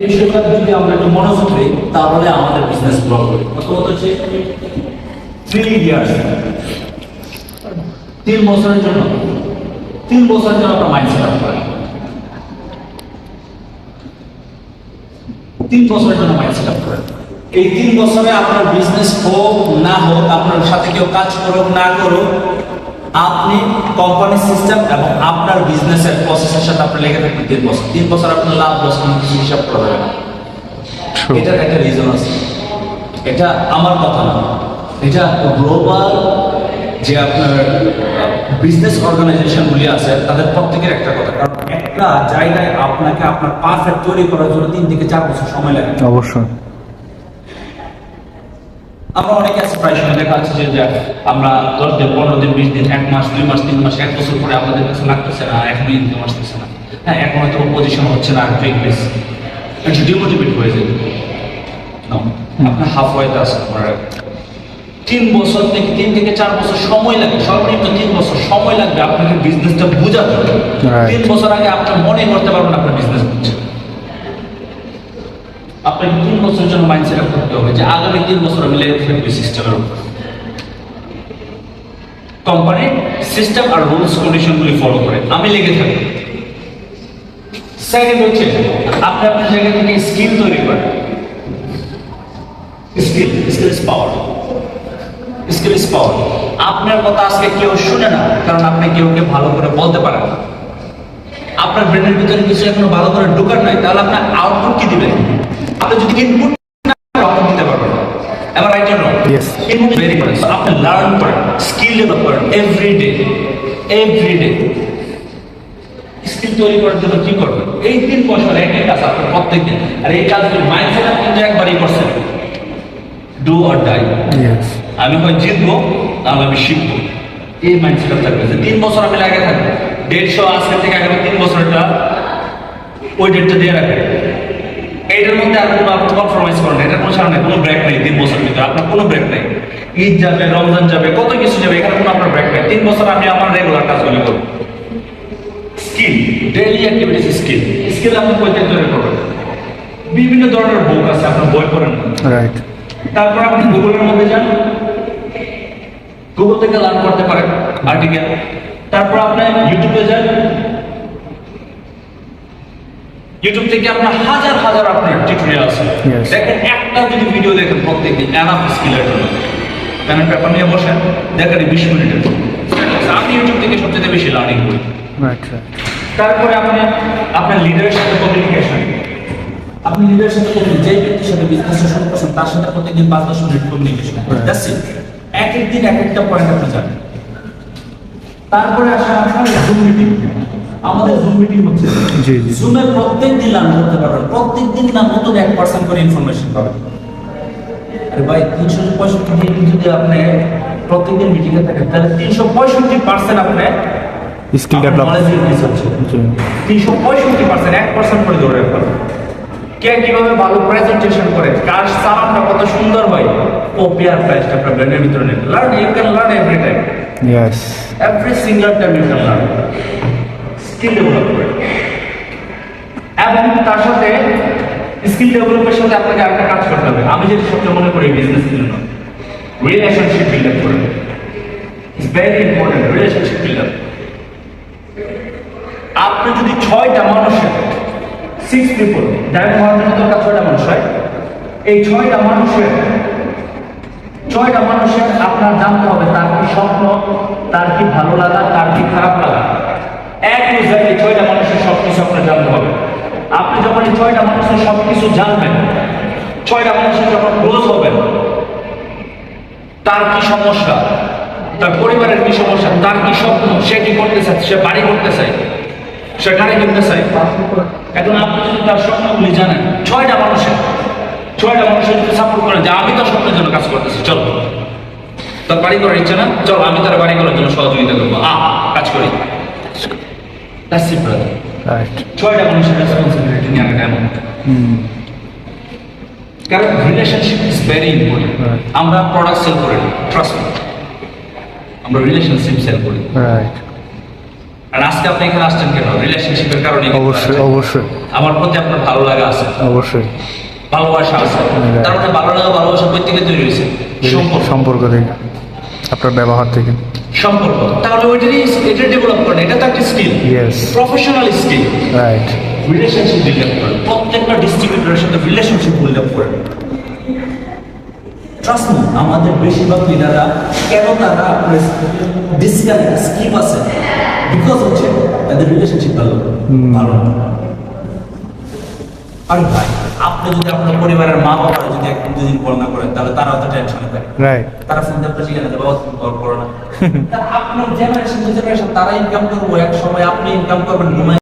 বিষয়টা যদি আমরা একটু মনোযোগ দিই, তাহলে আমাদের বিজনেস গ্রো করবে হচ্ছে? থ্রি ইয়ার্স তিন বছরের জন্য। তিন বছরের জন্য আপনার মাইন্ড আপ করেন। তিন বছরের জন্য আপ এই তিন বছরে আপনার বিজনেস হোক, না হোক, আপনার সাথে কেউ কাজ করুক, না করুক আপনি কোম্পানি সিস্টেম এবং আপনার বিজনেসের প্রসেসের সাথে আপনি লেগে থাকবেন তিন বছর। তিন বছর আপনার লাভ লস কোনো কিছু হিসাব করা যাবে না। এটার একটা রিজন আছে। এটা আমার কথা না। এটা গ্লোবাল যে আপনার বিজনেস অর্গানাইজেশনগুলি আছে তাদের প্রত্যেকের একটা কথা। কারণ একটা জায়গায় আপনাকে আপনার পারফেক্ট তৈরি করার জন্য তিন থেকে চার বছর সময় লাগে। অবশ্যই। আমরা অনেকে আছে প্রায় সময় দেখা যাচ্ছে যে আমরা দশ দিন পনেরো দিন বিশ দিন এক মাস দুই মাস তিন মাস এক বছর পরে আমাদের কাছে লাগতেছে না এখনই ইনকাম আসতেছে না। হ্যাঁ এখন হয়তো পজিশন হচ্ছে না ইংলিশ একটু ডিমোটিভেট হয়ে যাবে আপনার হাফ ওয়েতে আপনার। তিন বছর থেকে তিন থেকে চার বছর সময় লাগে সর্বনিম্ন তিন বছর সময় লাগবে আপনাকে বিজনেসটা বোঝাতে। তিন বছর আগে আপনি মনে করতে পারবেন আপনার বিজনেস বুঝছে আপনাকে তিন বছরের জন্য মাইন্ড সেট করতে হবে যে আগামী তিন বছর আমি লেগে থাকবে সিস্টেমের উপর। কোম্পানি সিস্টেম আর রুলস কন্ডিশনগুলি ফলো করে। আমি লেগে থাকি। সেকেন্ড হচ্ছে, আপনি আপনার জায়গা থেকে স্কিল তৈরি করেন। Skill skill is power skill is power আপনার কথা আজকে কেউ শুনে না, কারণ আপনি কেউকে ভালো করে বলতে পারেন আপনার ব্রেনের ভিতরে কিছু এখনও ভালো করে ঢোকার নাই, তাহলে আপনার আউটপুট কি দিবেন আপনি যদি ইনপুট না আউটপুট দিতে পারবেন। Yes. So, আপনি লার্ন করেন স্কিল ডেভেলপ করেন every day every day skill তৈরি করার জন্য কি করবেন? এই তিন বছর একই কাজ আপনার প্রত্যেক দিন আর এই কাজগুলো মাইন্ডসেট আপনি কিন্তু একবারই করছেন। ডু অর ডাই আমি হয় জিতবো তাহলে আমি শিখব। এই মাইন্ডসেট থাকবে। যে তিন বছর আমি লাগে থাকব। দেড়শো আজকে থেকে আগামী তিন বছরটা ওই ডেটটা দিয়ে রাখবে এইটার মধ্যে আর কোনো আপনি কনফার্মাইজ করেন না এটার কোনো নেই কোনো ব্রেক নেই তিন বছর ভিতরে আপনার কোনো ব্রেক নেই। ঈদ যাবে রমজান যাবে কত কিছু যাবে এখানে কোনো আপনার ব্রেক নেই। তিন বছর আমি আমার রেগুলার কাজগুলি করব skill daily activities skill skill আপনি কই থেকে তৈরি করবেন? বিভিন্ন ধরনের বুক আছে আপনার বই পড়েন রাইট তারপর আপনি গুগলের মধ্যে যান। গুগল থেকে লার্ন করতে পারেন আর্টিকেল তারপর আপনি ইউটিউবে যান। ইউটিউব থেকে আপনার হাজার হাজার আপনার টিউটোরিয়াল আছে। দেখেন একটা যদি ভিডিও দেখেন প্রত্যেকদিন এনাফ স্কিলের জন্য। পেন পেপার নিয়ে বসেন দেখেন বিশ মিনিটের আমি ইউটিউব থেকে সবচেয়ে বেশি লার্নিং করি। রাইট তারপরে আপনি আপনার লিডারের সাথে কমিউনিকেশন আপনি লিডারের সাথে যে ব্যক্তির সাথে বিজনেস শুরু করছেন তার সাথে প্রত্যেকদিন পাঁচ দশ মিনিট কমিউনিকেশন. দ্যাটস ইট এক এক দিন এক একটা পয়েন্ট আপনি জানেন। তারপরে আসে আপনার মিটিং আমাদের জুম মিটিং হচ্ছে। জি, জি। জুমে প্রত্যেক দিন লার্ন করতে পারবেন। প্রত্যেক দিন না নতুন এক পার্সেন্ট করে ইনফরমেশন পাবেন। আরে ভাই তিনশো পঁয়ষট্টি দিন যদি আপনি প্রত্যেকদিন মিটিংয়ে থাকেন তাহলে তিনশো পঁয়ষট্টি পার্সেন্ট আপনি স্কিল ডেভেলপ তিনশো পঁয়ষট্টি পার্সেন্ট এক পার্সেন্ট করে ধরে রাখবেন। কে কীভাবে ভালো প্রেজেন্টেশন করে কার সাউন্ডটা কত সুন্দর হয় ও পেয়ার প্রাইসটা আপনার ব্র্যান্ডের ভিতরে নেন learn you can learn every time yes every single time you can learn skill develop করে এবং তার সাথে স্কিল ডেভেলপের সাথে আপনাকে একটা কাজ করতে হবে। আমি যেটা সবচেয়ে মনে করি বিজনেস জন্য রিলেশনশিপ বিল্ড আপ করে। It's very important relationship build up আপনি যদি ছয়টা মানুষের সিক্স পিপল ডায়মন্ড হওয়ার জন্য দরকার ছয়টা মানুষ হয় এই ছয়টা মানুষের ছয়টা মানুষের আপনার জানতে হবে তার কি স্বপ্ন, তার কি ভালো লাগা, তার কি খারাপ লাগা। এক ছয়টা মানুষের সব আপনার জানতে হবে। আপনি যখন এই ছয়টা মানুষের সব জানবেন, ছয়টা মানুষের যখন ক্লোজ হবেন, তার কি সমস্যা? তার পরিবারের কি সমস্যা? তার কি স্বপ্ন? সে কি করতে চায় সে বাড়ি করতে চায় সে গাড়ি কিনতে চায় এখন আপনি যদি তার স্বপ্নগুলি জানেন, ছয়টা মানুষের ছয়টা মানুষের যদি সাপোর্ট করেন যে আমি তো স্বপ্নের জন্য কাজ করতেছি, চলো। তার বাড়ি করার ইচ্ছা না? চলো, আমি তার বাড়ি করার জন্য সহযোগিতা করব। আ কাজ করি। That's it, brother. রাইট ছয়টা মানুষের রেসপন্সিবিলিটি নিয়ে আগে এমন কারণ relationship is very important Right. আমরা প্রোডাক্ট সেল করি ট্রাস্ট আমরা রিলেশনশিপ সেল করি। রাইট আর আজকে আপনি এখানে আসছেন কেন? রিলেশনশিপের কারণে অবশ্যই অবশ্যই। আমার প্রতি আপনার ভালো লাগা আছে। অবশ্যই। ভালোবাসা আছে। Right. তার মানে ভালো লাগা ভালোবাসা থেকে তৈরি হয়েছে? সম্পর্ক। থেকে আপনার ব্যবহার থেকে। সম্পর্ক। তাহলে ওইটারই এটা ডেভেলপ করেন এটা তো একটা Yes. Professional skill. Right. Relationship build প্রত্যেকটা ডিস্ট্রিবিউটরের সাথে রিলেশনশিপ বিল্ড আপ করেন। ট্রাস্ট মি আমাদের বেশিরভাগ লিডাররা কেন তারা ডিসকানেক্ট স্কিপ আছে? বিকজ হচ্ছে তাদের রিলেশনশিপ ভালো ভালো আর ভাই। আপনি যদি আপনার পরিবারের মা বাবা যদি একদিন দুদিন করোনা করেন তাহলে তারা অত টেনশন থাকে। রাইট তারা ফোন দিয়ে শিখে বাবা তুমি কল করো না। আপনার জেনারেশন জেনারেশন তারা ইনকাম করব এক সময় আপনি ইনকাম করবেন